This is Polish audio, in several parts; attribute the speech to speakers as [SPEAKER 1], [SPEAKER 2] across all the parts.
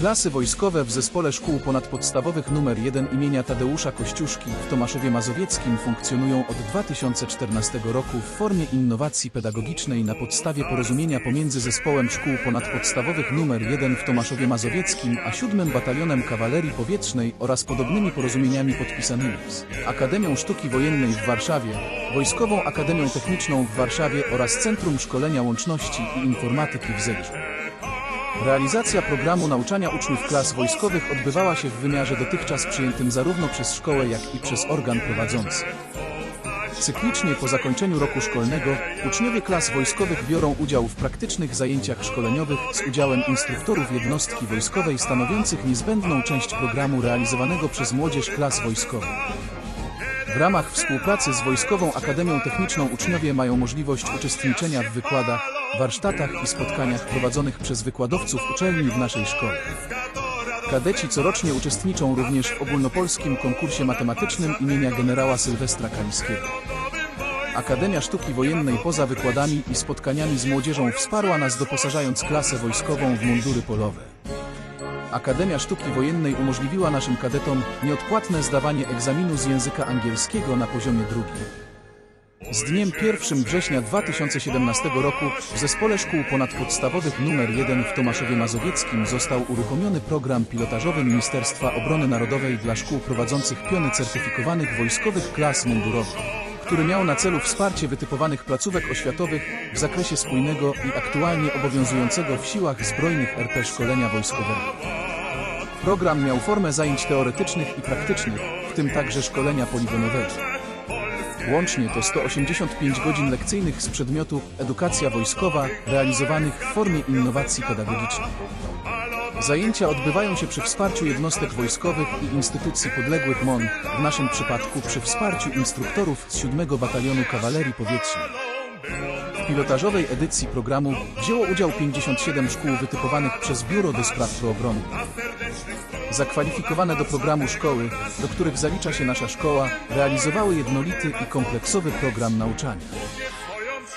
[SPEAKER 1] Klasy wojskowe w Zespole Szkół Ponadpodstawowych nr 1 imienia Tadeusza Kościuszki w Tomaszowie Mazowieckim funkcjonują od 2014 roku w formie innowacji pedagogicznej na podstawie porozumienia pomiędzy Zespołem Szkół Ponadpodstawowych nr 1 w Tomaszowie Mazowieckim a 7 Batalionem Kawalerii Powietrznej oraz podobnymi porozumieniami podpisanymi z Akademią Sztuki Wojennej w Warszawie, Wojskową Akademią Techniczną w Warszawie oraz Centrum Szkolenia Łączności i Informatyki w Zegrzu. Realizacja programu nauczania uczniów klas wojskowych odbywała się w wymiarze dotychczas przyjętym zarówno przez szkołę, jak i przez organ prowadzący. Cyklicznie po zakończeniu roku szkolnego uczniowie klas wojskowych biorą udział w praktycznych zajęciach szkoleniowych z udziałem instruktorów jednostki wojskowej stanowiących niezbędną część programu realizowanego przez młodzież klas wojskowych. W ramach współpracy z Wojskową Akademią Techniczną uczniowie mają możliwość uczestniczenia w wykładach, warsztatach i spotkaniach prowadzonych przez wykładowców uczelni w naszej szkole. Kadeci corocznie uczestniczą również w ogólnopolskim konkursie matematycznym imienia generała Sylwestra Kaliskiego. Akademia Sztuki Wojennej poza wykładami i spotkaniami z młodzieżą wsparła nas doposażając klasę wojskową w mundury polowe. Akademia Sztuki Wojennej umożliwiła naszym kadetom nieodpłatne zdawanie egzaminu z języka angielskiego na poziomie drugim. Z dniem 1 września 2017 roku w Zespole Szkół Ponadpodstawowych nr 1 w Tomaszowie Mazowieckim został uruchomiony program pilotażowy Ministerstwa Obrony Narodowej dla szkół prowadzących piony certyfikowanych wojskowych klas mundurowych, który miał na celu wsparcie wytypowanych placówek oświatowych w zakresie spójnego i aktualnie obowiązującego w siłach zbrojnych RP szkolenia wojskowego. Program miał formę zajęć teoretycznych i praktycznych, w tym także szkolenia poligonowego. Łącznie to 185 godzin lekcyjnych z przedmiotu Edukacja Wojskowa, realizowanych w formie innowacji pedagogicznej. Zajęcia odbywają się przy wsparciu jednostek wojskowych i instytucji podległych MON, w naszym przypadku przy wsparciu instruktorów z 7 Batalionu Kawalerii Powietrznej. W pilotażowej edycji programu wzięło udział 57 szkół wytypowanych przez Biuro do Spraw Proobronnych. Zakwalifikowane do programu szkoły, do których zalicza się nasza szkoła, realizowały jednolity i kompleksowy program nauczania.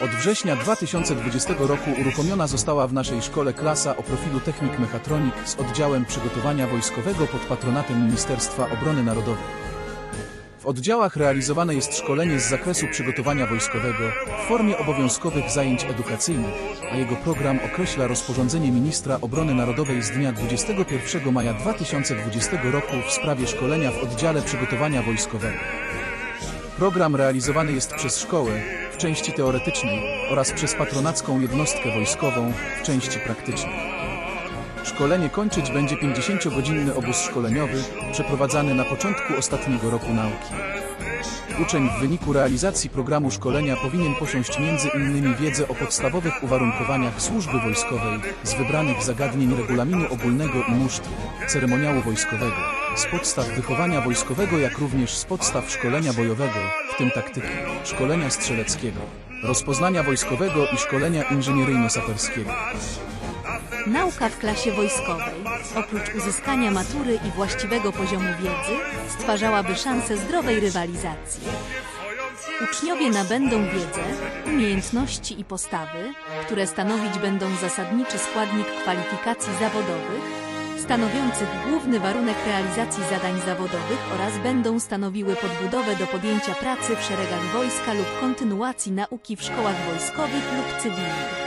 [SPEAKER 1] Od września 2020 roku uruchomiona została w naszej szkole klasa o profilu technik mechatronik z oddziałem przygotowania wojskowego pod patronatem Ministerstwa Obrony Narodowej. W oddziałach realizowane jest szkolenie z zakresu przygotowania wojskowego w formie obowiązkowych zajęć edukacyjnych, a jego program określa rozporządzenie Ministra Obrony Narodowej z dnia 21 maja 2020 roku w sprawie szkolenia w oddziale przygotowania wojskowego. Program realizowany jest przez szkołę w części teoretycznej oraz przez patronacką jednostkę wojskową w części praktycznej. Szkolenie kończyć będzie 50-godzinny obóz szkoleniowy, przeprowadzany na początku ostatniego roku nauki. Uczeń w wyniku realizacji programu szkolenia powinien posiąść innymi wiedzę o podstawowych uwarunkowaniach służby wojskowej, z wybranych zagadnień regulaminu ogólnego i musztry, ceremoniału wojskowego, z podstaw wychowania wojskowego jak również z podstaw szkolenia bojowego, w tym taktyki, szkolenia strzeleckiego, rozpoznania wojskowego i szkolenia inżynieryjno-saperskiego.
[SPEAKER 2] Nauka w klasie wojskowej, oprócz uzyskania matury i właściwego poziomu wiedzy, stwarzałaby szansę zdrowej rywalizacji. Uczniowie nabędą wiedzę, umiejętności i postawy, które stanowić będą zasadniczy składnik kwalifikacji zawodowych, stanowiących główny warunek realizacji zadań zawodowych oraz będą stanowiły podbudowę do podjęcia pracy w szeregach wojska lub kontynuacji nauki w szkołach wojskowych lub cywilnych.